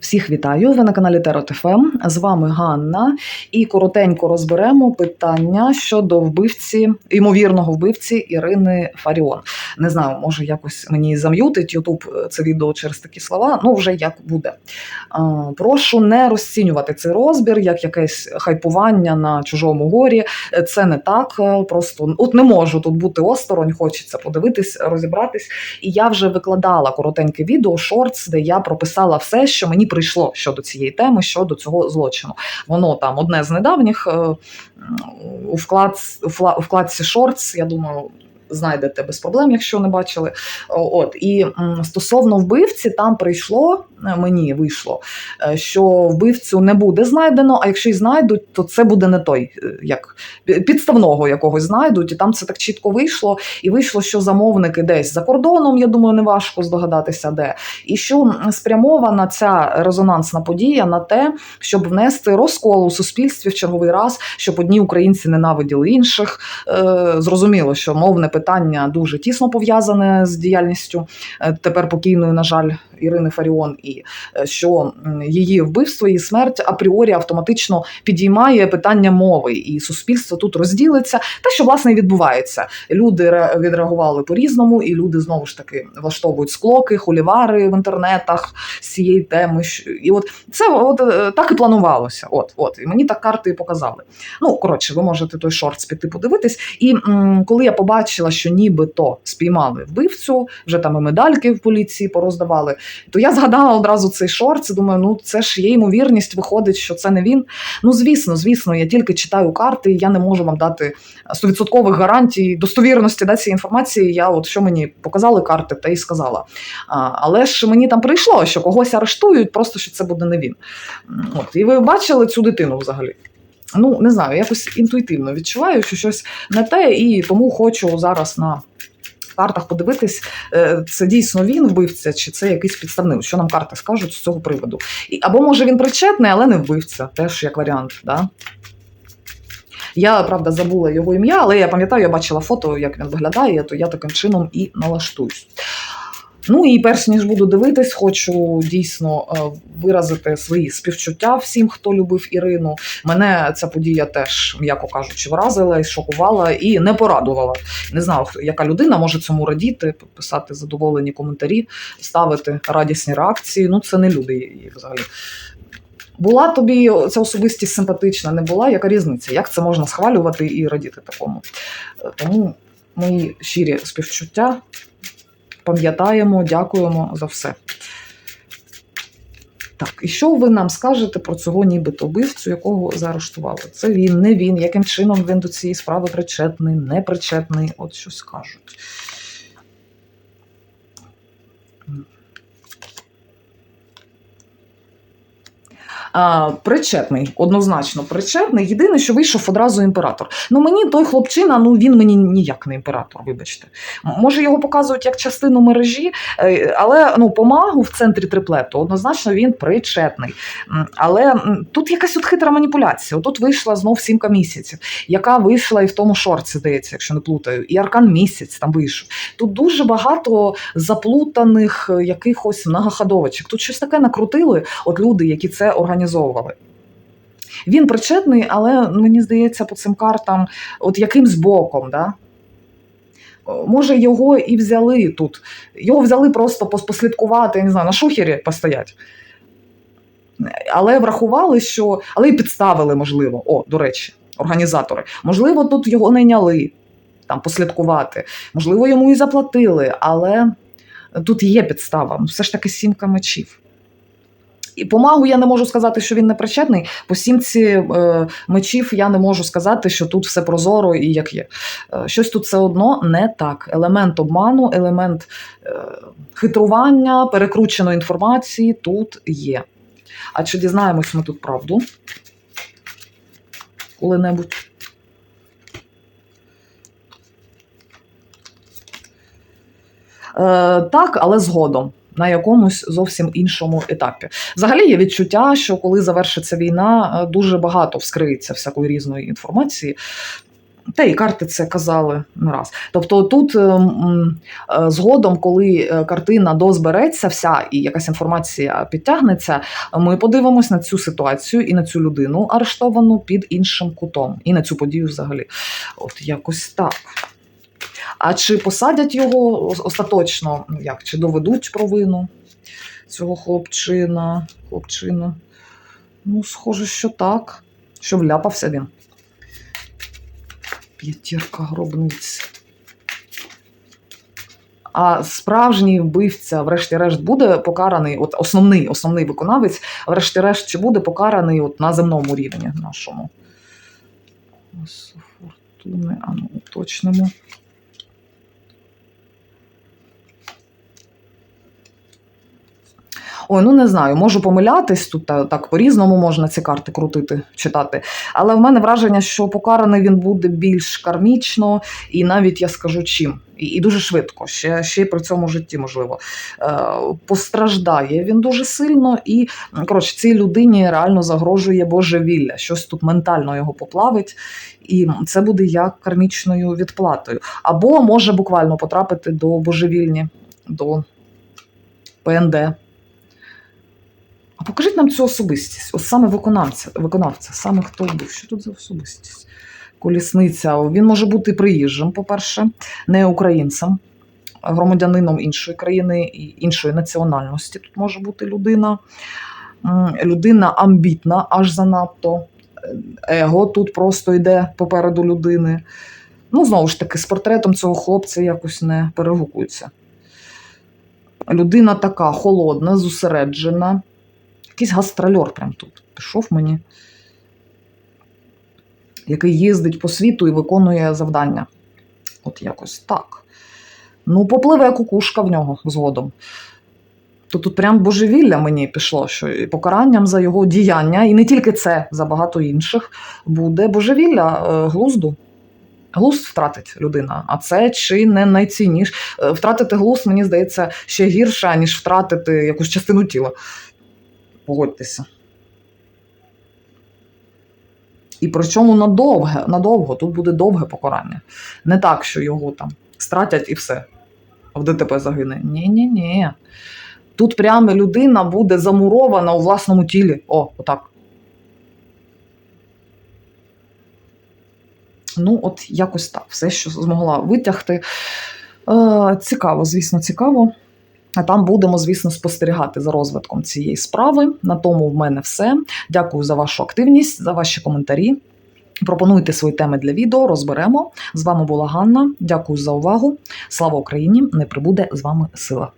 Всіх вітаю! Ви на каналі Терот ФМ. З вами Ганна. І коротенько розберемо питання щодо вбивці, ймовірного вбивці Ірини Фаріон. Не знаю, може якось мені зам'ютить Ютуб це відео через такі слова. Ну вже як буде. Прошу не розцінювати цей розбір як якесь хайпування на чужому горі. Це не так. Просто от не можу тут бути осторонь, хочеться подивитись, розібратись. І я вже викладала коротеньке відео, шортс, де я прописала все, що мені прийшло щодо цієї теми, щодо цього злочину. Воно там одне з недавніх е, у вклад у вкладці шортс, я думаю. Знайдете без проблем, якщо не бачили. От і стосовно вбивці, там прийшло е, мені вийшло, е, що вбивцю не буде знайдено. А якщо й знайдуть, то це буде не той, е, як підставного якогось знайдуть. І там це так чітко вийшло. І вийшло, що замовники десь за кордоном. Я думаю, не важко здогадатися, де і що спрямована ця резонансна подія на те, щоб внести розкол у суспільстві в черговий раз, щоб одні українці ненавиділи інших. Зрозуміло, що мовне питання дуже тісно пов'язане з діяльністю е, тепер покійною, на жаль, Ірини Фаріон, і е, що її вбивство, її смерть апріорі автоматично підіймає питання мови, і суспільство тут розділиться. Те, що власне і відбувається. Люди ре- відреагували по-різному, і люди знову ж таки влаштовують склоки, хулівари в інтернетах з цієї теми. І от це от е, так і планувалося. От, от, і мені так карти показали. Ну коротше, ви можете той шортс піти подивитись. І м, коли я побачила, що нібито спіймали вбивцю, вже там і медальки в поліції пороздавали, то я згадала одразу цей шортс. і Думаю, ну це ж є ймовірність, виходить, що це не він. Ну звісно, звісно, я тільки читаю карти, я не можу вам дати стовідсоткових гарантій достовірності да, цієї інформації. Я от що мені показали карти, та й сказала. А, але ж мені там прийшло, що когось арештують, просто що це буде не він. От, і ви бачили цю дитину взагалі? Ну, не знаю, якось інтуїтивно відчуваю, що щось не те, і тому хочу зараз на картах подивитись, е, це дійсно він вбивця, чи це якийсь підставник. Що нам карти скажуть з цього приводу? І, або може він причетний, але не вбивця, теж як варіант. Да? Я правда забула його ім'я, але я пам'ятаю, я бачила фото, як він виглядає, то я таким чином і налаштуюсь. Ну і перш ніж буду дивитись, хочу дійсно е, виразити свої співчуття всім, хто любив Ірину. Мене ця подія теж, м'яко кажучи, вразила і шокувала і не порадувала. Не знаю, яка людина може цьому радіти, писати задоволені коментарі, ставити радісні реакції. Ну це не люди її взагалі. Була тобі ця особистість симпатична, не була. Яка різниця? Як це можна схвалювати і радіти такому? Е, Тому мої щирі співчуття. Пам'ятаємо, дякуємо за все. Так, і що ви нам скажете про цього нібито вбивцю, якого заарештували? Це він, не він, яким чином він до цієї справи причетний, не причетний, от що скажуть. А, причетний, однозначно причетний. Єдине, що вийшов одразу імператор. Ну мені той хлопчина, ну він мені ніяк не імператор, вибачте. Може, його показують як частину мережі, е, але ну, по магу в центрі триплету однозначно він причетний. Але тут якась от хитра маніпуляція. Тут вийшла знов сімка місяців, яка вийшла і в тому шорці, здається, якщо не плутаю, і аркан місяць там вийшов. Тут дуже багато заплутаних е, якихось многоходовочок. Тут щось таке накрутили, от люди, які це організовували. Він причетний, але мені здається, по цим картам, от якимсь боком, да? Може, його і взяли тут. Його взяли просто пос- послідкувати, я не знаю, на шухері постоять. Але врахували, що. Але і підставили, можливо. О, до речі, організатори. Можливо, тут його найняли там послідкувати. Можливо, йому і заплатили, але тут є підстава. Все ж таки сімка мечів. І по магу я не можу сказати, що він не причетний. По сімці е, мечів я не можу сказати, що тут все прозоро і як є. Е, щось тут все одно не так. Елемент обману, елемент е, хитрування, перекрученої інформації тут є. А чи дізнаємось ми тут правду? Коли-небудь. Е, так, але згодом. На якомусь зовсім іншому етапі. Взагалі є відчуття, що коли завершиться війна, е, дуже багато вскриється всякої різної інформації. Та і карти це казали не раз. Тобто тут е, м, е, згодом, коли е, картина дозбереться, вся і якась інформація підтягнеться, ми подивимось на цю ситуацію і на цю людину арештовану під іншим кутом, і на цю подію взагалі. От якось так. А чи посадять його остаточно? Ну, Як? Чи доведуть провину цього хлопчина? хлопчину? Ну, схоже, що так. Що вляпався він. П'ятірка гробниць. А справжній вбивця, врешті-решт, буде покараний, от основний, основний виконавець, врешті-решт, чи буде покараний от на земному рівні нашому. Ось фортуни, а ну, уточнимо. Ой, ну не знаю, можу помилятись тут та- так по-різному можна ці карти крутити, читати. Але в мене враження, що покараний він буде більш кармічно, і навіть я скажу чим. І, і дуже швидко, ще, ще й при цьому житті, можливо. Е, постраждає він дуже сильно, і коротше, цій людині реально загрожує божевілля. Щось тут ментально його поплавить, і це буде як кармічною відплатою. Або може буквально потрапити до божевільні, до ПНД. Покажіть нам цю особистість, ось саме виконавця, виконавця, саме хто вбив. Що тут за особистість? Колісниця. Він може бути приїжджим, по-перше, не українцем, громадянином іншої країни і іншої національності. Тут може бути людина. Людина амбітна, аж занадто. Его тут просто йде попереду людини. Ну, знову ж таки, з портретом цього хлопця якось не перегукується. Людина така холодна, зосереджена. Якийсь гастрольор прям тут пішов мені, який їздить по світу і виконує завдання. От якось так. Ну, попливе кукушка в нього згодом. То тут прям божевілля мені пішло, що і покаранням за його діяння, і не тільки це, за багато інших, буде божевілля е, глузду. Глузд втратить людина, а це чи не найцінніше. Втратити глузд, мені здається, ще гірше, ніж втратити якусь частину тіла. Погодьтеся. І причому надовге, надовго, тут буде довге покарання. Не так, що його там стратять і все. А в ДТП загине. Ні-ні-ні. Тут прямо людина буде замурована у власному тілі. О, отак. Ну, от якось так. Все, що змогла витягти. Е, цікаво, звісно, цікаво. Там будемо, звісно, спостерігати за розвитком цієї справи. На тому в мене все. Дякую за вашу активність, за ваші коментарі. Пропонуйте свої теми для відео, розберемо. З вами була Ганна. Дякую за увагу. Слава Україні! Не прибуде з вами сила.